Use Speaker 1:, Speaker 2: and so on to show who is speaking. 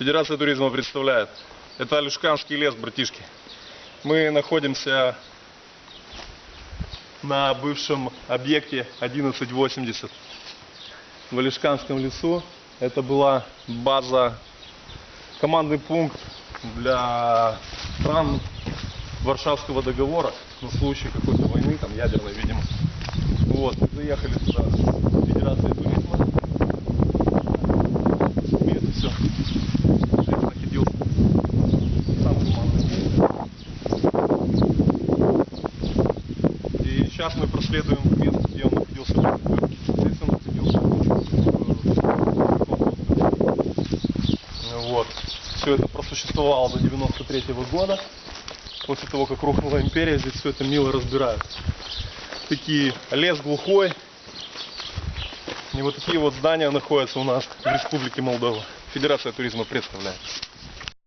Speaker 1: Федерация туризма представляет. Это Алюшканский лес, братишки. Мы находимся на бывшем объекте 1180 в Алишканском лесу. Это была база, командный пункт для стран Варшавского договора на случай какой-то войны, там ядерной, видимо. Вот, заехали сюда с Федерацией туризма. Видите, все. Здесь находился сам командный пункт. И сейчас мы проследуем к месту, где он находился. Здесь он находился. Вот. Все это просуществовало до 93 года. После того, как рухнула империя, здесь все это мило разбирают. Такие лес глухой. И вот такие вот здания находятся у нас в Республике Молдова. Федерация туризма представляет.